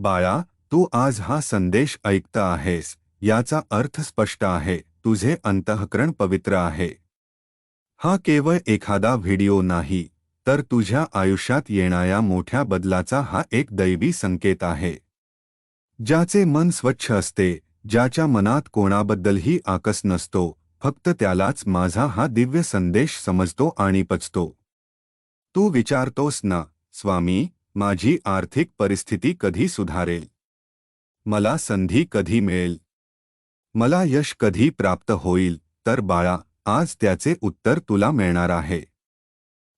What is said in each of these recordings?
बाळा, तू आज हा संदेश ऐकता आहेस. याचा अर्थ स्पष्ट आहे. तुझे अंतःकरण पवित्र आहे. हा केवळ एखादा व्हिडिओ नाही, तर तुझ्या आयुष्यात येणाऱ्या मोठ्या बदलाचा हा एक दैवी संकेत आहे. ज्याचे मन स्वच्छ असते, ज्याच्या मनात कोणाबद्दलही आकस नसतो, फक्त त्यालाच माझा हा दिव्य संदेश समजतो आणि पचतो. तू विचारतोस ना, स्वामी माझी आर्थिक परिस्थिती कधी सुधारेल? मला संधी कधी मिळेल? मला यश कधी प्राप्त होईल? तर बाळा, आज त्याचे उत्तर तुला मिळणार आहे.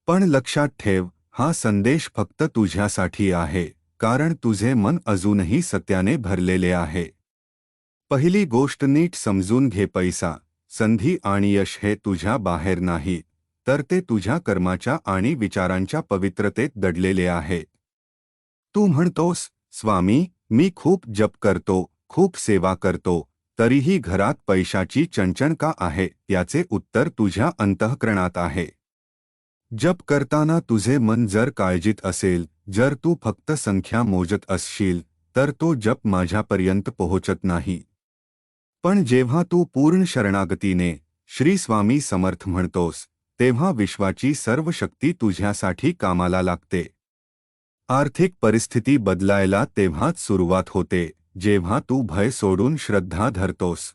पण लक्षात ठेव, हा संदेश फक्त तुझ्यासाठी आहे, कारण तुझे मन अजूनही सत्याने भरलेले आहे. पहिली गोष्ट नीट समजून घे पैसा, संधी आणि यश हे तुझ्या बाहेर नाही, तर ते तुझ्या कर्माच्या आणि विचारांच्या पवित्रतेत दडलेले आहे. तू म्हणतोस, स्वामी, मी खूप जप करतो, खूप सेवा करतो, तरीही घरात पैशाची चणचण का आहे, याचे उत्तर तुझ्या अंतःकरणात आहे. जप करताना तुझे मन जर काळजीत असेल, जर तू फक्त संख्या मोजत असशील, तर तो जप माझ्यापर्यंत पोहोचत नाही. पण जेव्हा तू पूर्ण शरणागतीने, श्री स्वामी समर्थ म्हणतोस, तेव्हा विश्वाची सर्व शक्ती तुझ्यासाठी कामाला लागते. आर्थिक परिस्थिती बदलायला तेव्हाच सुरुवात होते, जेव्हा तू भय सोडून श्रद्धा धरतोस.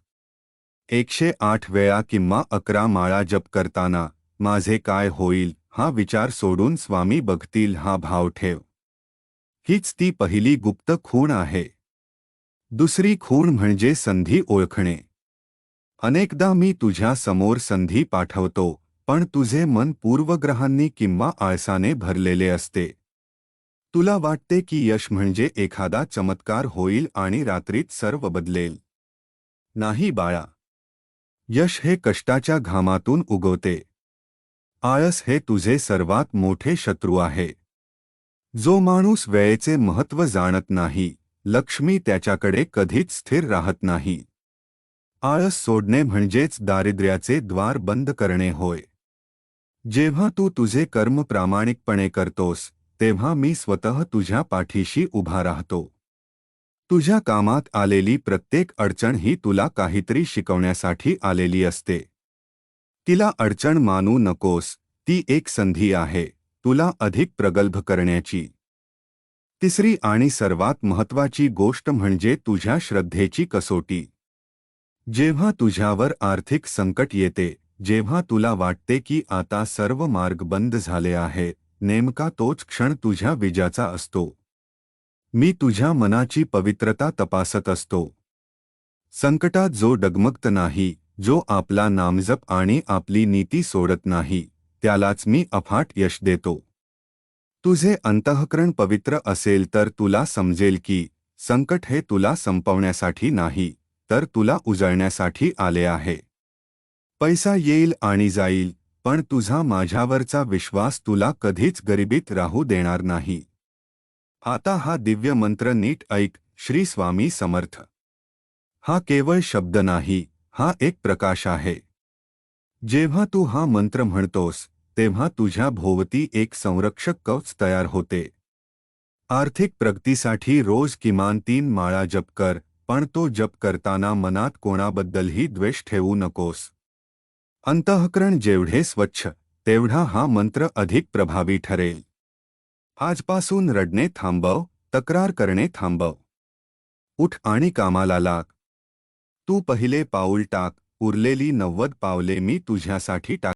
एकशे आठ वेळा किंवा अकरा माळा जप करताना, माझे काय होईल? हा विचार सोडून स्वामी बघतील हा भाव ठेव. हीच ती पहिली गुप्त खूण आहे. दुसरी खूण म्हणजे संधी ओळखणे. अनेकदा मी तुझ्या समोर संधी पाठवतो, पण तुझे मन पूर्वग्रहांनी किंवा आळसाने भरलेले असते. तुला वाटते की यश म्हणजे एखादा चमत्कार होईल आणि रात्रीत सर्व बदलेल. नाही बाळा. यश हे कष्टाच्या घामातून उगवते. आळस हे तुझे सर्वात मोठे शत्रू आहे. जो माणूस वेळेचे महत्त्व जाणत नाही, लक्ष्मी त्याच्याकडे कधीच स्थिर राहत नाही. आळस सोडणे म्हणजेच दारिद्र्याचे द्वार बंद करणे होय. जेव्हा तू तुझे कर्म प्रामाणिकपणे करतोस तेव्हा मी स्वतः तुझ्या पाठीशी उभा राहतो. तुझ्या कामात आलेली प्रत्येक अडचण ही तुला काहीतरी शिकवण्यासाठी आलेली असते. तिला अडचण मानू नकोस ती एक संधी आहे तुला अधिक प्रगल्भ करण्याची. तिसरी आणि सर्वात महत्वाची गोष्ट म्हणजे तुझ्या श्रद्धेची कसोटी. जेव्हा तुझ्यावर आर्थिक संकट येते जेव्हा तुला वाटते की आता सर्व मार्ग बंद झाले आहेत नेमका तोच क्षण तुझ्या विजाचा असतो. मी तुझ्या मनाची पवित्रता तपासत असतो. संकटात जो डगमगत नाही जो आपला नामजप आणि आपली नीती सोडत नाही त्यालाच मी अफाट यश देतो. तुझे अंतःकरण पवित्र असेल तर तुला समजेल की संकट हे तुला संपवण्यासाठी नाही तर तुला उजळण्यासाठी आले आहे. पैसा येईल आणि जाईल पण तुझा माझ्यावरचा विश्वास तुला कधीच गरिबीत राहू देणार नाही. आता हा दिव्य मंत्र नीट ऐक, श्री स्वामी समर्थ. हा केवळ शब्द नाही, हा एक प्रकाश आहे. जेव्हा तू हा मंत्र म्हणतोस, तेव्हा तुझ्या भोवती एक संरक्षक कवच तयार होते. आर्थिक प्रगतीसाठी रोज किमान तीन माळा जप कर, पण तो जप करताना मनात कोणाबद्दलही द्वेष ठेवू नकोस. अंतःकरण जेवढे स्वच्छ तेवढा हा मंत्र अधिक प्रभावी ठरेल. आजपासून रडणे थांबव तक्रार करणे थांबव. उठ आणि कामाला लाग. तू पहिले पाऊल टाक उरलेली नव्वद पावले मी तुझ्यासाठी टाक.